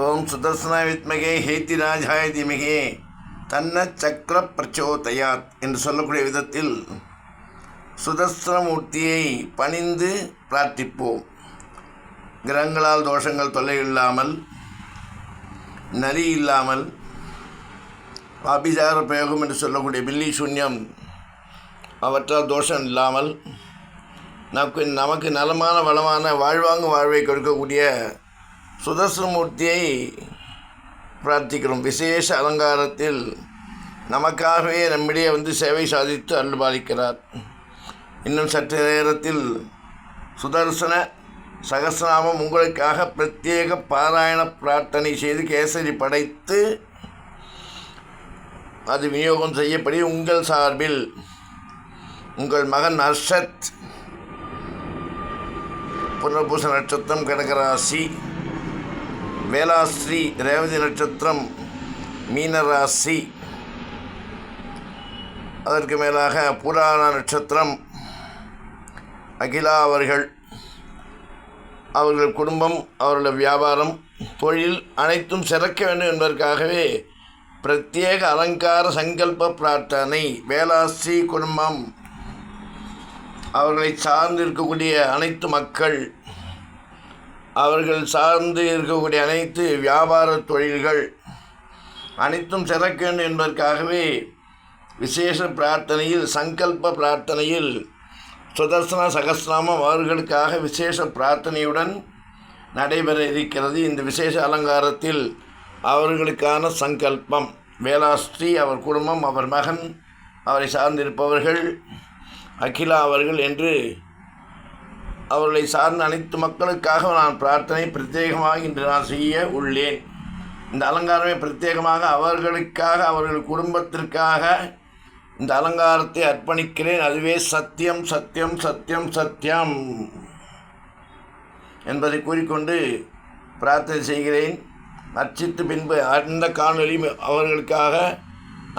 ஓம் சுதர்சனாய வித்மகே ஹேத்திராஜாய திமகே. தன்ன சக்கர பிரச்சோதயாத் என்று சொல்லக்கூடிய விதத்தில் சுதர்சனமூர்த்தியை பணிந்து பிரார்த்திப்போம். கிரகங்களால் தோஷங்கள் தொல்லை இல்லாமல் நரி இல்லாமல் அபிசார பிரயோகம் என்று சொல்லக்கூடிய பில்லி சூன்யம் அவற்றால் தோஷம் இல்லாமல் நமக்கு நமக்கு நலமான வளமான வாழ்வாங்கு வாழ்வை கொடுக்கக்கூடிய சுதர்சனமூர்த்தியை பிரார்த்திக்கிறோம். விசேஷ அலங்காரத்தில் நமக்காகவே நம்மிடையே வந்து சேவை சாதித்து அருள்பாலிக்கிறார். இன்னும் சற்று நேரத்தில் சுதர்சன சகசிரநாமம் உங்களுக்காக பிரத்யேக பாராயண பிரார்த்தனை செய்து கேசரி படைத்து அது விநியோகம் செய்யப்படி உங்கள் சார்பில் உங்கள் மகன் ஹர்ஷத் புனர்பூச நட்சத்திரம் கடகராசி வேலாஸ்ரீ ரேவதி நட்சத்திரம் மீனராசி. அதற்கு மேலாக புராண நட்சத்திரம் அகிலா அவர்கள். அவர்கள் குடும்பம் அவர்களுடைய வியாபாரம் தொழில் அனைத்தும் சிறக்க வேண்டும் என்பதற்காகவே பிரத்யேக அலங்கார சங்கல்ப பிரார்த்தனை வேலாஸ்ரீ குடும்பம். அவர்களை சார்ந்திருக்கக்கூடிய அனைத்து மக்கள் அவர்கள் சார்ந்து இருக்கக்கூடிய அனைத்து வியாபார தொழில்கள் அனைத்தும் சிறக்க என்பதற்காகவே விசேஷ பிரார்த்தனையில் சங்கல்ப பிரார்த்தனையில் சுதர்சன சகசிரநாமம் அவர்களுக்காக விசேஷ பிரார்த்தனையுடன் நடைபெற இருக்கிறது. இந்த விசேஷ அலங்காரத்தில் அவர்களுக்கான சங்கல்பம். வேலாஸ்ரீ அவர் குடும்பம் அவர் மகன் அவரை சார்ந்திருப்பவர்கள் அகிலா அவர்கள் என்று அவர்களை சார்ந்த அனைத்து மக்களுக்காக நான் பிரார்த்தனை பிரத்யேகமாக இன்று நான் செய்ய உள்ளேன். இந்த அலங்காரமே பிரத்யேகமாக அவர்களுக்காக அவர்கள் குடும்பத்திற்காக இந்த அலங்காரத்தை அர்ப்பணிக்கிறேன். அதுவே சத்தியம் சத்தியம் சத்தியம் சத்தியம் என்பதை கூறிக்கொண்டு பிரார்த்தனை செய்கிறேன். அர்ச்சித்து பின்பு அந்த காணொலியும் அவர்களுக்காக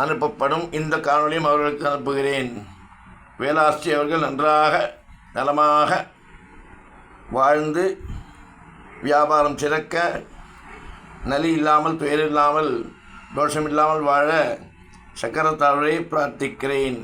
அனுப்பப்படும். இந்த காணொலியும் அவர்களுக்கு அனுப்புகிறேன். வேலாஸ்ரீ அவர்கள் நன்றாக நலமாக வாழ்ந்து வியாபாரம் சிறக்க நலி இல்லாமல் துயர் இல்லாமல் தோஷம் இல்லாமல் வாழ சக்கரத்தாழ்வை பிரார்த்திக்கிறேன்.